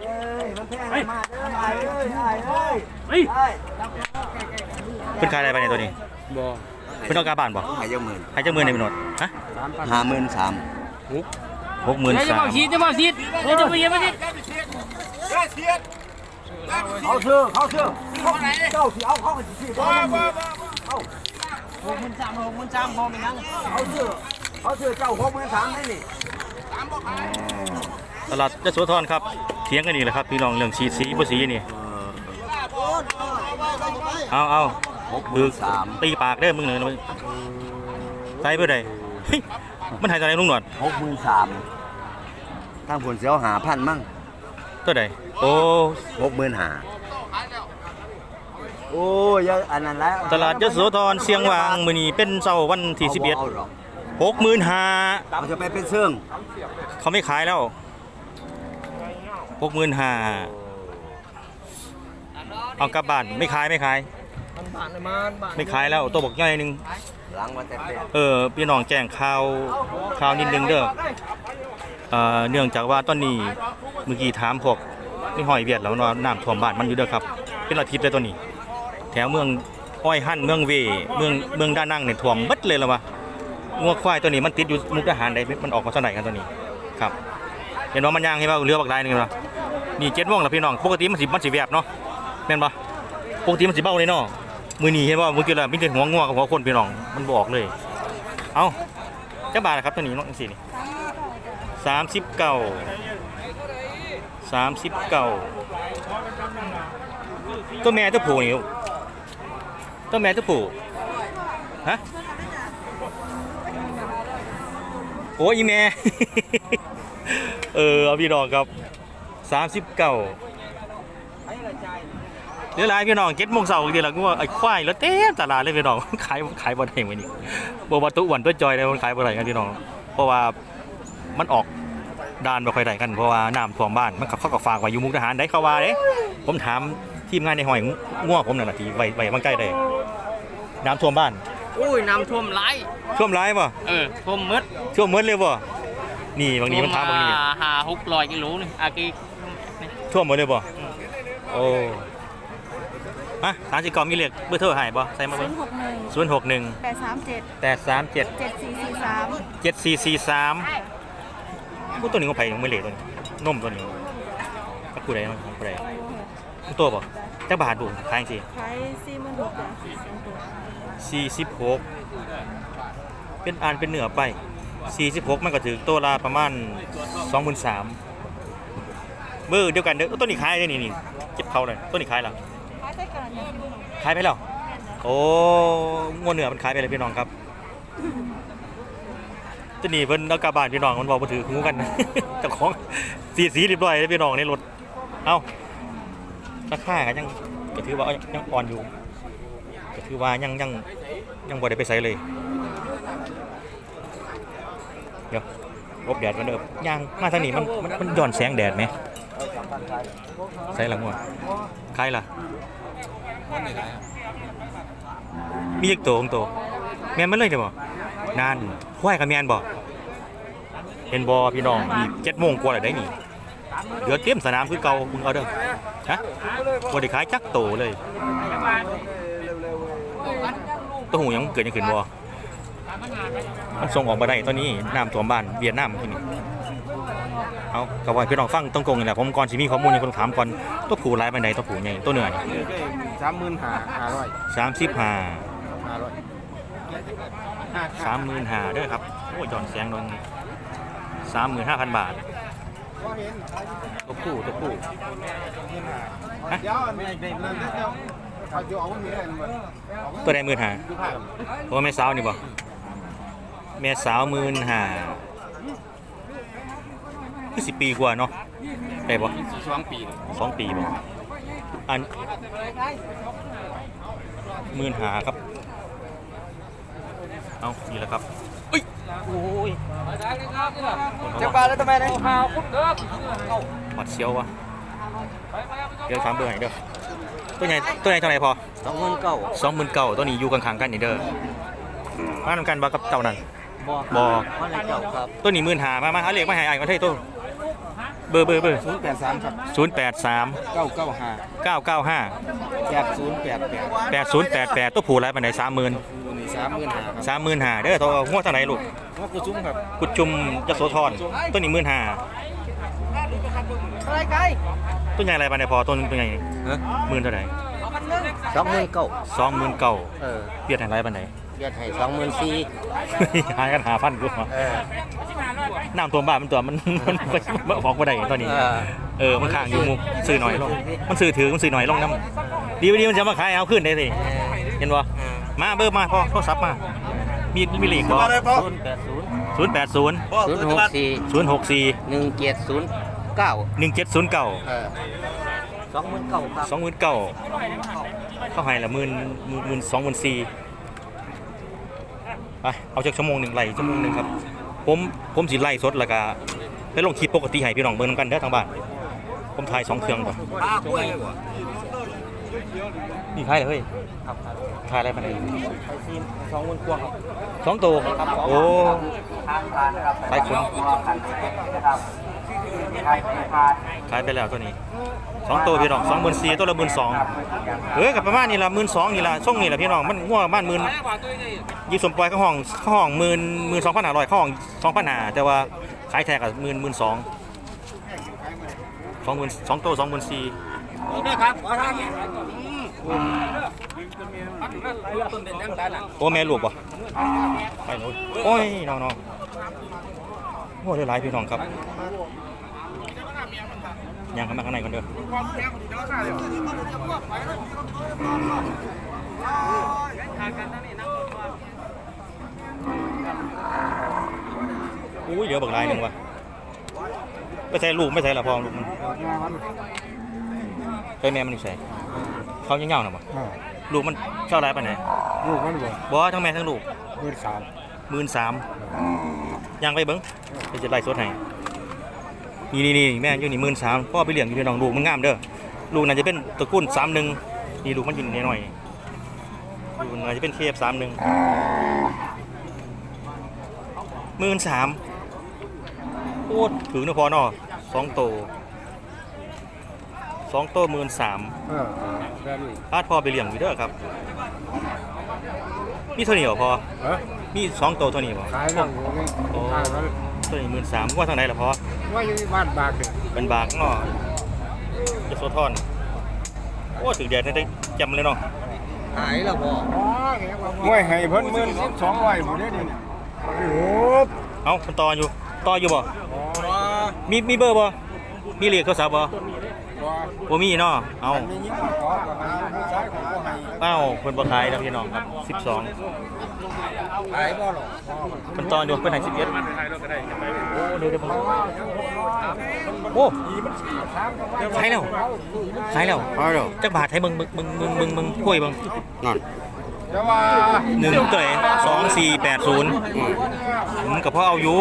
เอ้ยมันแพงมากเอ้ยไอ้เอ้ยไอ้เอ้ยเฮ้ยไอ้เพิ่นขายอะไรไปในยตัวนี้บ่เพิ่นเอากาบานบ่หายเยอะหมื่นให้เจ้ามือในเป็นหนวดฮะห้าหมื่นสามหกหมื่นเดี๋ยวจะสาบอมกชีดจะบอกชีดเดี๋ยวจะไปเยี่ยมมาชีดเขาเชื่อเขาเชื่อเขาเจ้าที่เอาเขาไปที่บ้านเอาหกหมื่นสามหกหมื่นสามพอไหมยังเขาเชื่อเขาเชื่อเจ้าหกหมื่นสามได้นี่ ตลาดยโสธรครับเถียงกันอีกแล้วครับพี่น้องเรื่องสีสีบ่สีนี่เอาเอาหกหมื่นสามตีปากเด้อมึงหนึ่งมึงใส่เพื่อใดเฮ้ยมันหายใจลุงหนวดหกหมื่นสามตั้งผลเสียวหาพันมั่งตัวใดโอ้หกหมื่นหาโอ้ยเยอะอันนั้นแล้วตลาดยโสธรเสียงวางมื้อนี้เป็นเสาร์วันที่เอาหรอก11หกหมื่นห้ามันจะไปเป็นเสื่องเขาไม่ขายแล้ว หกหมื่นห้าเอากลับบ้านไม่ขายไม่ขายไม่ขายแล้วตัวบอกย่อยหนึงหลังวันแต่แปดเออพี่น้องแจ้งข่าวข่าวนิดนึงเด้อเอ่อเนื่องจากว่าตอนนี้เมื่อกี้ถามพวกนี่หอยเวียดแล้วเนาะน้ำท่วมบ้านมันอยู่เด้อครับ เป็นอาทิตย์เลยตัวนี้ แถวเมืองอ้อยหั่นเมืองเวเมืองเมืองด้านนั่งเนี่ยท่วมเบิดเลยแล้ววะงัวควายตัวนี้มันติดอยู่มุกดาหารใดมันออกมาเท่าไหร่กันตัวนี้ครับ เห็นว่ามันย่างใช่ป่ะเรือบักลายนึงเนาะนี่เจ็ดโมงแล้วพี่น้องปกติมันสิมันสิแวบเนาะแม่นป่ะปกติมันสิเบ้าเลยเนาะมือหนี้เห็นว่ามือกี้แล้วมีแต่หัวงัวกับหัวคนพี่น้องมันบอกเลย เอาจ้าบาทนะครับตัวนี้นาะจังซี่นี่สามสิบเก้าสามสิบเก้าตัวแม่ตัวผู้นี่กตัวแม่ตัวผู้ฮะโอ้ยแม่ เออเอาพี่น้องครับสามสิบเก้าเดี๋ยวหลายพี่น้องเจ็ดโมงเสาร์เดี๋ยวเราก็ว่าไอ้ควายแล้วเต็มตลาดเลยพี่น้องขายขายบอลเองไว้นี่บัวาตุอ้วันตัวจอยเลยมันขายบอลไหนกันพี่น้อง เพราะว่ามันออกด่านบ่ค่อยได้กันเพราะว่าน้ำท่วมบ้านมันขับเข้ากับฝากไว้อยู่มุกทหารได้เข้าว่าเด้ผมถามทีมงานในหอยง่วผมนั่นน่ะที่ไว้ไว้มันใกล้ได้น้ำท่วมบ้าน อุ้ยน้ำท่วมไหลายท่วมร้ายป่ะเออท่วมมืดท่วมหมดเลยป่ะ นี่บางทีมันถามบางทีหาหกร้อยกิโลนึงอากีท่วมหมดเลยบ่โอ้อะสามสิบกล่องมีเหล็กเบอร์โทรหายบ่ใส่มาศูเบิ่นงย์หกหนึ่งศูนย์หกหนึ่งแปดสามเจ็ดแปดสามเจ็ดเจ็ดสี่สี่สามเจ็ดสี่สี่สามกูตัวนี้ก็ไผ่ยังไม่เหล็กตัวนี้นมตัวนี้ก็กูได้เนาะกูได้กูตัวบ่จักบาทบุขายสิขายสี่หมื่นหกจ้ะสองตัวสี่สิบหกเป็นอ่านเป็นเหนือไป สี่สิบหกมันก็ถือตัวละประมาณสองหมื่นสามเบอร์เดียวกันเด้อตัวนี้ขายได้นี่นี่เก็บเขาเลยตัวนี้ขายแล้วขายได้กันอย่างที่ขายไปแล้วโอ้งวเหนือมันขายไปเลยพี่น้องครับตัวนี้เพิ่นเอากลับานพี่น้องมันบอกมาถือหูกันเจ้าของสีสีเรียบร้อยเลยพี่น้องในรถเอ้าราคาก็ยังก็ถือว่ายังอ่อนอยู่ก็ถือว่ายังยังยังบ่ได้ไปใส่เลย ดี๋ยวรบแดดกันเด้อยางมาทางนี้มันมันมันย้อนแสงแดดไหมใส่หลังหัวใครล่ะ มีอีกตัวของตัวแมนมันเลยเดี๋ยวบ่นานควายกับแมนบ่เห็นบ่พี่น้องอีเจ็ดโมงกว่าแล้วได้นี่เดือดเต็มสนามคือเก่ามึงเอาเด้อฮะบ่ได้ขายจักโตเลยตัวหูยังเกิดยังขึ้นบ่ มันส่งออกมาได้ตอนนี้น้ำท่วมบ้านเวียดนามที่นี่เอากับว่าพี่น้องฟังต้องกงนี่แหละผมก่อนสิมีข้อมูลยังต้องถามก่อนตัวผูหลายปานใดตัวผูใหญ่ตัวเหนื่อยสามหมื่นห้าห้าร้อยสามสิบห้าห้าร้อยสามหมื่นห้าเด้อครับโอ้ยจอนแสงลงสามหมื่นห้าพันบาทตัวผู้ตัวผู้เดี๋ยวในในเรื่องเดียวเขาจะเอามีอะไรมาตัวใดหมื่นห้าดูภาพโอ้แม่สาวนี่บ่ แม่สาวหมื่นห้าคือสิบปีกว่าเนาะได้บ่สองปีสองปีบ่อันหมื่นห้าครับ เอานี่แหละครับอุ้ยโอ้ยจะปลาแล้วทำไมเนี่ยหมัดเชียววะเดี๋ยวถามเบอร์ให้เด้อตัวใหญ่ตัวใหญ่เท่าไหร่พอสองหมื่นเก้าสองหมื่นเก้าตัวนี้อยู่ข้างๆกันนี่เด้อมาทำกันบ่กับเจ้านั่น บ่บ่ มันเลยเจ้าครับตัวนี้หมื่นหามามาหาเลขมาให้อ้ายก่อนเฮ้ยตัวเบอร์เบอร์เบอร์ศูนย์แปดสามครับศูนย์แปดสามเก้าเก้าห้าเก้าเก้าห้าแปดศูนย์แปดแปดแปดศูนย์แปดแปดตัวผูไรปันไหนสามหมื่นตัวนี้สามหมื่นห้าครับสามหมื่นห้าเด้อตัวหัวเท่าไหร่ลูกว่ากุจุ้มครับกุดจุมยโสธรตัวนี้หมื่นห้าอะไรไกลตัวใหญ่อะไรปันไหนพอตัวนึงตัวใหญ่หมื่นเท่าไหร่สองหมื่นเก้าสองหมื่นเก้าเออเบียดอะไรปันไหน เดือนให้สองหมื่นสี่หากันหาพันกูเออน้ำตัวบ้านมันตัวมันมันมันบอกว่าได้ตอนนี้เออเออมันข้างอยู่มุกซื้อหน่อยลง มันซื้อถือมันซื้อหน่อยลงน้ำดีวันดีมันจะมาขายเอาขึ้นได้สิเห็นบ่มาเบอร์มาพ่อโทรศัพท์มา มีมีหลีกบ่ศูนย์แปดศูนย์ศูนย์แปดศูนย์ศูนย์หกสี่ศูนย์หกสี่หนึ่งเจ็ดศูนย์เก้าหนึ่งเจ็ดศูนย์เก้าเออสองหมื่นเก้าครับสองหมื่นเก้าเข้าให้ละหมื่นหมื่นหมื่นสองหมื่นสี่ ไปเอาจากชั่วโมงหนึ่งไล่ชั่วโมงหนึ่งครับ ผมผมสิไล่สดแล้วก็ไปลงคลิปปกติให้พี่น้องเบิ่งนำกันเด้อทางบ้านผมถ่ายสองเครื่องก่อนป้ากล้วยเลยบ่นี่ถ่ายเลยเฮ้ยครับถ่ายอะไรมาเลยไปซีมสองหมื่นกว่าครับสองตัวโอ้ ทางการนะครับขายคนนะครับ ขายผ่านขายไปแล้วตัวนี้สองตัวพี่น้องสองหมื่นสี่ตัวละหมื่นสองเออกับประมาณนี้ละหมื่นสองนี่ละช่วงนี้ละพี่น้องมันหัวบ้านหมื่นยี่สมปล่อยเข้าห้องเข้าห้องหมื่นหมื่นสองพันห้าร้อยเข้าห้องสองพันห้าแต่ว่าขายแท้กับหมื่นหมื่นสองสองหมื่นสองตัวสองหมื่นสี่นี่ครับขอทางโอ้แม่ลูกป่ะไปโน้นโอ้ยน้องน้องโอ้ยหลายพี่น้องครับ ยังเข้ามาข้างในก่อนเด้ออุ้ยเดี๋ยวบักลายหนึ่งวะไม่ใช่ลูกไม่ใช่ละพ่อลูกมันไปแม่มันอยู่ใส่เขายังเงาหน่ะบ่ลูกมันเช่าไรไปไหนลูกมันบ่บ่ทั้งแม่ทั้งลูกหมื่นสามหมื่นสามยังไปเบิ้งไปจะไล่สดให้ นี่นี่นี่แม่อยู่นี่หมื่นสามพ่อไปเลี้ยงอยู่ในน้องลูกมันงามเด้อลูกน่าจะเป็นตระกูลสามหนึ่งนี่ลูกมันอยู่ในหน่อยลูกน่าจะเป็นเคฟสามหนึ่งหมื่นสามโอ้ถือเนอะพอเนาะสองโตสองโตหมื่นสามเออแม่ลูกพาดพ่อไปเลี้ยงอยู่เด้อครับมีเท่านี้เหรอพอเออมีสองโตเท่านี้บ่ขายนั่งอยู่นี่ขายมันตัวนี้หมื่นสามว่าทางไหนล่ะพอ ว่าอยู่ที่บ้านบากเนี่ยเป็นบากเนาะจะโซทอนโอ้ถึงแดดนี่ได้จำเลยเนาะหายแล้วบ่มวยให้เพิ่นหมื่นสิบสองร้อยผู้เด้นี่โอ้โหเอ้ามันต่ออยู่ต่ออยู่บ่มีมีเบอร์บ่มีเลขโทรศัพท์บ่บ่มีเนาะเอ้ามียิ่งมาขอกับหาผู้ชายของผู้ให้เอ้าเพิ่นบ่ขายแล้วพี่น้องครับ 12ขายบ่หรอกเพิ่นต่ออยู่เพิ่นให้11โอ้เดี๋ยวเดี๋ยวผม โอ้ขายแล้วขายแล้วขายแล้วจักบาทให้มึงมึงมึงมึงมึงมึงคุยมึงนั่นแต่ว่าหนึ่งตัวไหนสองสี่แปดศูนย์อืมกับพ่อเอาอยู่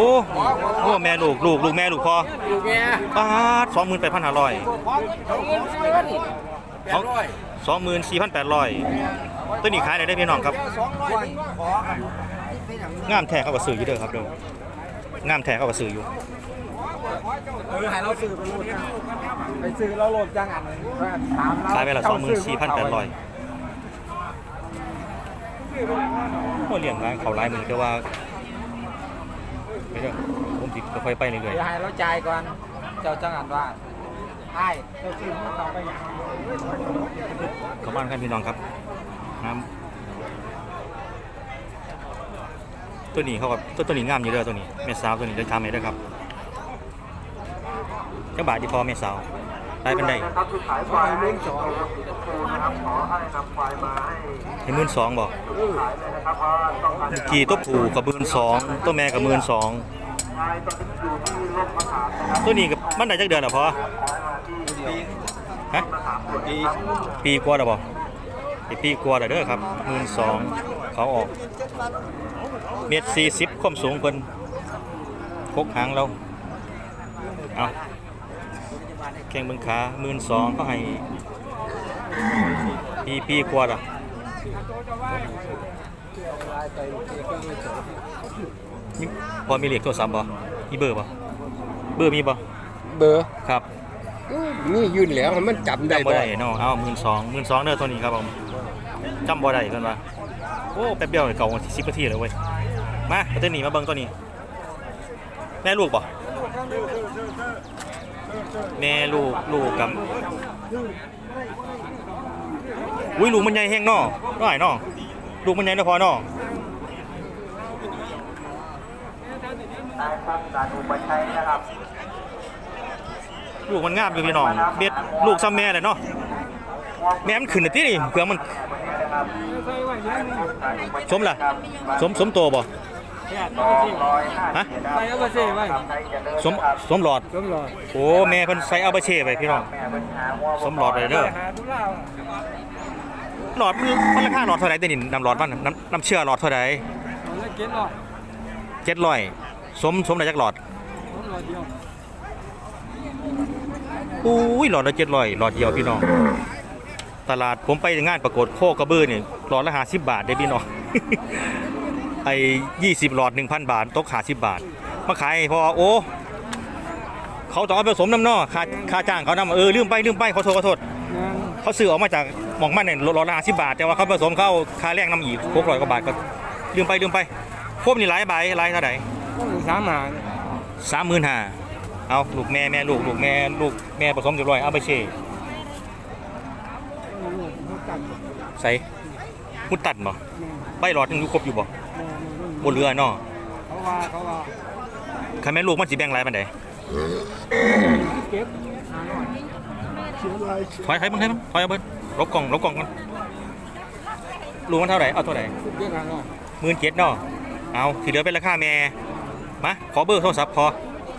โอ้แม่ลูกลูกลูกแม่ลูกพ่อลูกแม่ป้าสองหมื่นแปดพันห้าร้อยสองหมื่นสี่พันแปดร้อยตัวนี้ขายได้ได้พี่น้องครับงามแท้เข้ากับสื่ออยู่เด้อครับเด้องามแท้เข้ากับสื่ออยู่ เออให้เราซื้อไปโลดจังไปซื้อเราโลดจังอันนี้ถามเราขายไปละสองหมื่นสี่พันแปดร้อยโอ้เลี้ยงร้านเขาร้ายมือแต่ว่าไม่เด้อผมติดค่อยๆไปเรื่อยเดี๋ยวให้เราจ่ายก่อน เจ้าจังอันว่าไอ้เราซื้อมันต่อไปอย่างๆเข้าบ้านกันพี่น้องครับน้ำตัวนี้เขากับตัวตัวนี้งามอยู่เด้อตัวนี้เมสาวตัวนี้ได้ทำไหมเด้อครับเจ้าบาทดีพอเมสาวได้เป็นได้ขายควายเลี้ยงสองให้หมื่นสองบอกกี่ตัวผูกกับหมื่นสองตัวแม่กับหมื่นสองตัวนี้กับมันได้จักเดือนหรอพอฮะปีกว่าแล้วบ่อีกปีกว่าแล้วเด้อครับหมื่นสองเขาออกเมตรสี่สิบความสูงเพิ่นพกหางเราเอา แข่งเบิงขาหมื่นสองก็ให้ปีปีกว่าละมีพอมีเลขโทรศัพท์บ่มีเบอร์บ่เบอร์มีบ่เบอร์ครับอื้อนี่ยืนแล้วมันจำได้จำบ่บ่ได้เนาะเอาหมื่นสองหมื่นสองเด้อตัวนี้ครับผมจำบ่ได้เพิ่นว่าโอ้แป๊บเดียวเก่าสิบนาทีแล้วเว้ยมาเอาตัวนี้มาเบิ่งตัวนี้แม่ลูกบ่ แม่ลูกลูกกับอุ้ยลูกมันใหญ่แฮงเนาะน้อยเนาะลูกมันใหญ่เนาะพอเนาะลูกมันงามอยู่พี่น้องเบ็ดลูกซ้ำแม่เลยเนาะแม่มันขึ้นน่ะตินี่เผื่อมันสมล่ะสมสมโตบ่ ฮะไปเอาไปเซ่ไว้สมสมหลอดจมรอโอ้แม่เพิ่นใส่เอาไปเช่ไปพี่น้อง สมหลอดเลยเด้อหาทุล่าหลอดมันมันราคาหลอดเท่าไหร่แต่นี่น้ำหลอดมันน้ำน้ำเชื่อหลอดเท่าไหร่เอาเลยเก็ตหน่อยเจ็ดร้อยสมสมได้จักหลอดจมรอเดียวอุ้ยหลอดละเจ็ดร้อยหลอดเดียวพี่น้อง ตลาดผมไปงานประกวดโคกระบือนี่หลอดละห้าสิบบาทได้พี่น้อง ไอ้ยี่สิบหลอดหนึ่งพันบาทตกห้าสิบบาท มาขายให้พอโอ้เขาต้องเอาไปผสมน้ำเนอค่าค่าจ้างเขานำเออลืมไปลืมไปขอโทษขอโทษงานเขาซื้อออกมาจากหมองมันเนี่ยหลอดละห้าสิบบาท แต่ว่าเขาผสมเข้าค่าแรงน้ำอีกหกร้อยกว่าบาทก็ลืมไปลืมไปพวกนี่หลายใบหลายเท่าไหร่ต้องสามหาสามหมื่นห้าเอาลูกแม่แม่ลูกลูกแม่ลูกแม่ผสมเรียบร้อยเอาไปเช่ใส่มุดตัดบ่ใบหลอดยังอยู่ครบอยู่บ่ บนเรือเนาะเขาว่าเขาว่าคันแม่ลูกมันสิแบ่งหลายปานใดเก็บหาหน่อยถอยให้มันให้มันถอยเอาเบิ่งลบกล่องลบกล่องกันลูกมันเท่าไหร่เอาเท่าไหร่เก็บหาหน่อยหมื่นเจ็ดเนาะเอาที่เหลือเป็นราคาแม่มาขอเบอร์โทรศัพท์พอ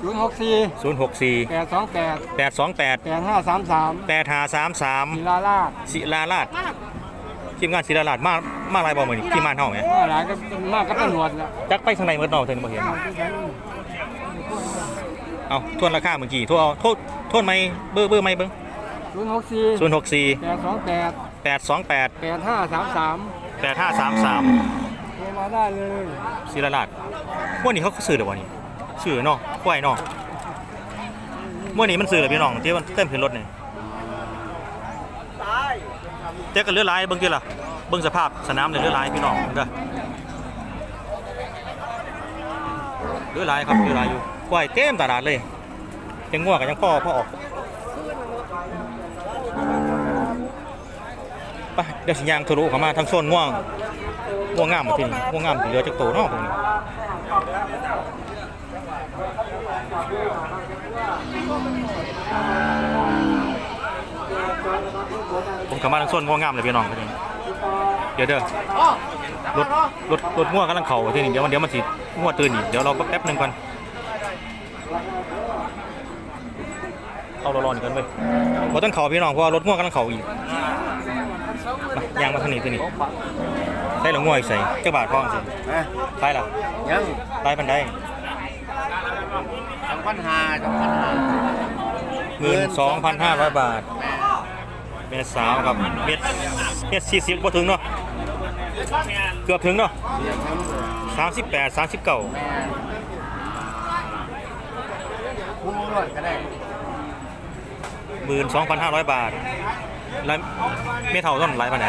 ศูนย์หกสี่064แปดสองแปด828แปดห้าสามสาม8533ศิลาลาดศิลาราชทีมงานศิลาราชมา มาหลายบ่มื้อนี้ทีมงานเฮาแหมมาหลายก็มากก็ตำรวจแล้วจักไปทางไหนเมื่อเนาะเธอบ่เห็นเอาทวนราคาเมื่อกี้โทษเอาโทษโทษไหมเบอร์เบอร์ไหมเบิ่งศูนย์หกสี่064แปดสองแปด828แปดห้าสามสาม8533โทรมาได้เลยศิลาราชวันนี้เขาซื้อเดี๋ยววันนี้ซื้อเนาะควายเนาะวันนี้มันซื้อแล้วพี่น้องที่มันเต็มขึ้นรถนี่แต่ก็เหลือหลายเบิ่งกี่ล่ะ เบิ่งสภาพสนามเลยเหลือหลายพี่น้องเด้อเหลือหลายครับเหลือหลายอยู่ควายเต็มตลาดเลยยังง่วงกันยังพ่อพ่อออกไปเดี๋ยวสิยางทะลุเข้ามาทางโซนง่วงง่วงงามหมดที่นี่ง่วงงามเหลือจากโตนาะพวกนี้ผมกลับมาทางโซนง่วงงามเลยพี่น้องพวกนี้ เดี๋ยวเด้อรถรถรถง่วงกำลังเข่าที่นี่เดี๋ยวมันเดี๋ยวมันสิง่วงตื่นอีกเดี๋ยวเราแป๊บหนึงก่อนเอาร้อนๆกันเว้ยบ่ต้องเข่าพี่น้องเพราะว่ารถง่วงกำลังเข่าอีกมายางมาทางนี้ตัวนี้ใส่หลงงวยใส่เจ้าบาทพ้องสิฮะใช่หรอยังใต้ปันได้สองพันห้าสองพันห้าหมื่นสองพันห้าร้อยบาทเม็ดสาวครับเม็ดเม็ดสี่สิบบ่ถึงเนาะ เกือบถึงเนาะสามสิบแปดสามสิบเก้าคุ้มรวดก็ได้หมื่นสองพันห้าร้อยบาทแล้วเม็ดเท่าต้นไรปันไหน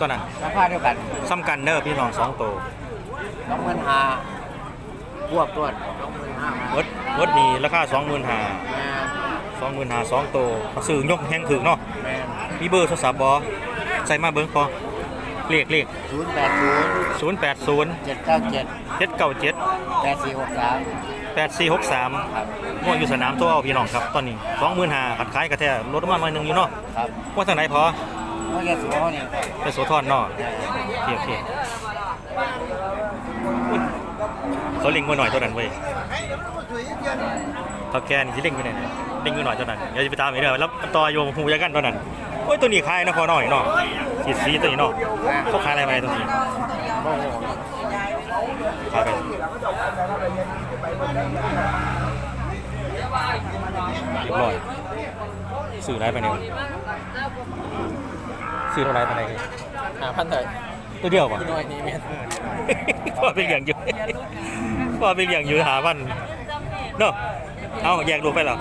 ต้นนั้นราคาเดียวกันซ้ำกันเด้อพี่น้องสองโตวสองพันห้าบวกรวดสองพันห้าเวิร์ดเวิร์ดนี่ราคาสองหมื่นห้าสองหมื่นห้าสองโตวซื้อยกแห้งถึงเนาะแม่มีเบอร์โทรศัพท์บอใส่มาเบิ้งพอ เลขเลขศูนย์แปดศูนย์ศูนย์แปดศูนย์เจ็ดเก้าเจ็ดเจ็ดเก้าเจ็ดแปดสี่หกสามแปดสี่หกสามครับง่วงอยู่สนามตัวเอาพี่น้องครับตอนนี้สองหมื่นห้าขัดขายกระแทกลดมาหน่อยหนึงอยู่เนาะครับว่าทางไหนพอเมื่อกี้สูงเขาเนี่ยไปโสธรเนาะโอเคโอเคอุ๊ยเขาเล็งมาหน่อยเท่านั้นเว้ยเท่าแกนี่ที่เล็งไปไหนเนี่ยเล็งมาหน่อยเท่านั้นเดี๋ยวจะไปตามอีกเด้อแล้วต่อโยมหูยากันเท่านั้นโอ้ยตัวนี้ขายนะพอหน่อยเนาะ สีสีตัวนี้เนาะเขาขายอะไรไปตัวนี้ขายไปเรียบร้อยซื้ออะไรไปเนี่ยซื้อเท่าไหรไปไหนหาพันเถอะตัวเดียวป่ะน้อยนี้เมียพ่อเป็นอย่างอยู่พ่อเป็นอย่างอยู่หาพันเนาะเอาแยกลูกไปเหรอ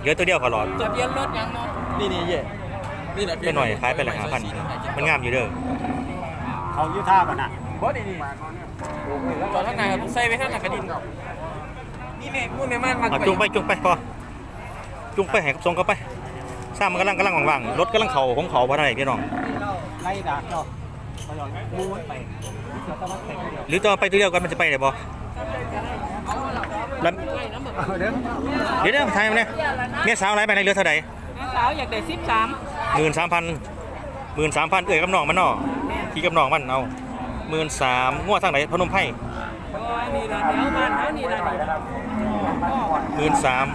เหลือตัวเดียวขอหลอดจะเบียนรถยังเนาะนี่นี่เย่นี่แหละ ไม่หน่อยขายไปละหาพันมันงามอยู่เด้อเขายุท่ากันนะบ่นี่นี่ตอนข้างในใส่ไว้ข้างหน้ากระดิ่งนี่แม่พูดแม่มันมาเอาจุงไปจุงไปพอจุงไปให้ส่งเขาไปสร้างมันกำลังกำลังว่างๆรถกำลังเขาของเขาเพราะอะไรพี่น้องไล่ดาบเนาะเขาย้อนมูนไปเสือตะวันเต็มเดียวหรือตัวไปตัวเดียวกันมันจะไปได้บ่แล้วเด้อเดี๋ยวเดี๋ยวทายมาเนี่ยเมียสาวไรไปในเรือเท่าไหร่สาวอยากได้สิบสาม หมื่นสามพันหมื่นสามพันเอ่ยกำนองมันนอขี่กำนองมันเอาหมื่นสามงวดทางไหนพนมไพ่หมื่นสาม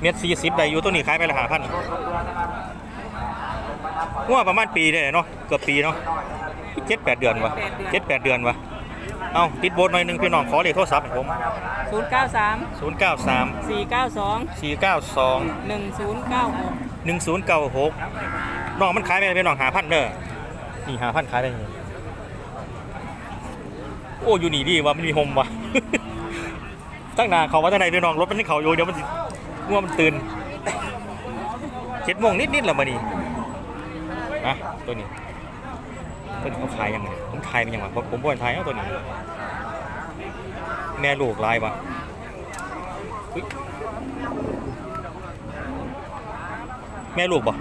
เม็ดสี่สิบไดอยู่ตัวนี้ขายไปละหาพันงวดประมาณปีได้เนาะเกือบปีเนาะเจ็ดแปดเดือนวะเจ็ดแปดเดือนวะเอาติดโบนหน่อยหนึ่งพี่น้องขอเลขโทรศัพท์ผม 093 093 492 492 1096 หนึ่งศูนย์เก้าหกน่องมันขายไปเป็นน้องหาพันเด้อนี่หาพันขายไปโอ้อยู่นี่ดีว่ามันมีโฮมว่ะตั้งนาเขาว่าตั้งไหนพี่น้องรถมันนี่เขาอยู่เดี๋ยวมันง่วงมันตื่นเจ็ดโมงนิดๆแล้วมานี่นะตัวนี้ตัวนี้เขาขายยังไงผมขายมันยังไงผมบ่นขายเอาตัวนี้ แม่ลูกลายปะอุ๊ย แม่ลูกปะ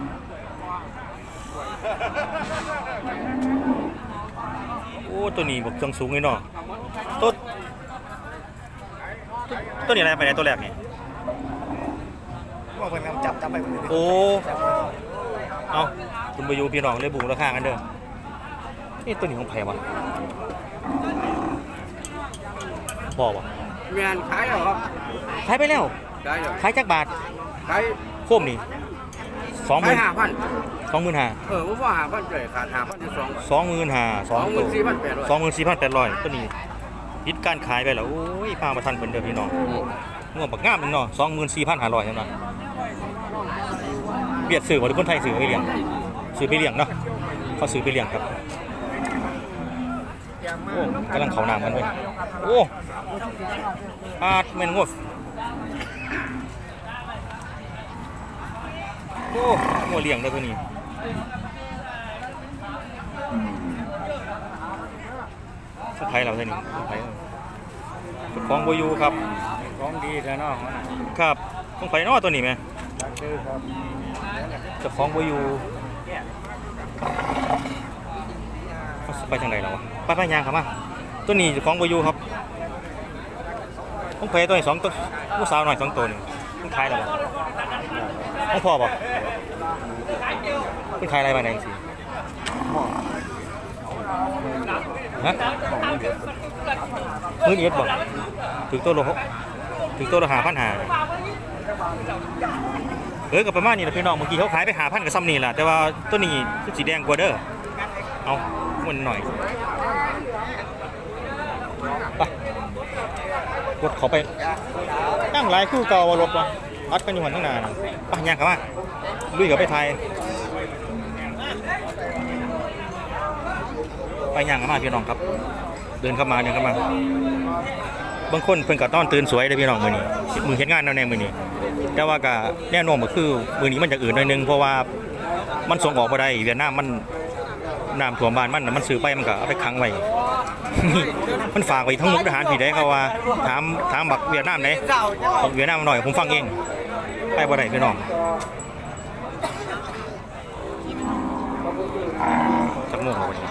โอ้ตัวนี้บอกจังสูงเลยเนาะตัวตัวนี้อะไรไปไหนตัวแรกนี่ว่าเป็นจับจับไปคนอื่นโอ้เอาคุณไปอยู่พี่น้องเลยบุกราคากันเด้อนี่ตัวนี้ของไผ่วะบอกวะงานขายเหรอครับขายไปแล้วได้เหรอขายจักบาทขายโคมนี่ สองหขามื่ยนห้าพันสองหมื่นห้าเออผมว่าห้าพันเลยขาดห้าพันที่สองสองหมื่นห้าสสอองงหตัมื่วนสี่พันแปดร้อยสองหมื่นสี่พันแปดร้อยตัวนี้ปิดการขายไปแล้วโอ้ยพามาทันเพิ่นเด้อพี่น้องง่วงบักงามหนึงเนาะสองหมื่นสี่พันห้าร้อยเท่านั้นเบียดสื่อว่าหรือคนไทยสื่อไปเลี้ยงสื่อไปเลี้ยงเนาะเขาสื่อไปเลี้ยงครับโอ้กำลังเขาน้ำกันเว้ยโอ้อาดแม่นงวด โอ้งัวเลี้ยงเด้ตัวนี้สุดท้ายเราท่านี้สุดท้ายของโบยูครับ ของดีแท้นาะครับต้องไปเนอตัวนี้ไหมจะของโบยูไปทางไหนแล้วะไปไปยางครับมาตัวนี้จ้าของโบยูครับต้องไปตัวนี้สองตัวผู้สาวหน่อยสองตัวนึง ต้องขายแล้วบ่ต้องพอบ่ต้องขายอะไรมาไหนสิฮะมื่นเอ็ดบอกถึงตัวลหกถึงตัวลหาพันหาเออกับประมาณนี้แหละพี่น้องเมื่อกี้เขาขายไปหาพันกับซ้ำนี่แหละแต่ว่าตัวนี้สีแดงกว่าเด้อเอามันหน่อยไป กดเขาไปนั่งหลายคู่เก่ารถวะอัดกันอยู่หันตั้งนานไปย่างเข้ามาลุยกับไปไทยไปย่างเข้ามาพี่น้องครับ เดินเข้ามาเดินเข้ามาบางคนเพิ่นก็ต้อนตื่นสวยเลยพี่น้องมือนี้มือเฮ็ดงานแนวแนวมือนี้แต่ว่าก็แน่นอนก็คือมือนี้มันจากอื่นหน่อยนึงเพราะว่ามันส่งออกบ่ได้เวียดนามมันน้ำท่วมบ้านมันมันซื้อไปมันก็เอาไปขังไว้ มันฝากไปทั้งมุกทหารผีได้เขาว่าถามถามบักเวียดนามไหนบักเวียดนามหน่อยผมฟังเองไปบ่ได้พี่น้องจักมงแล้ววันนี้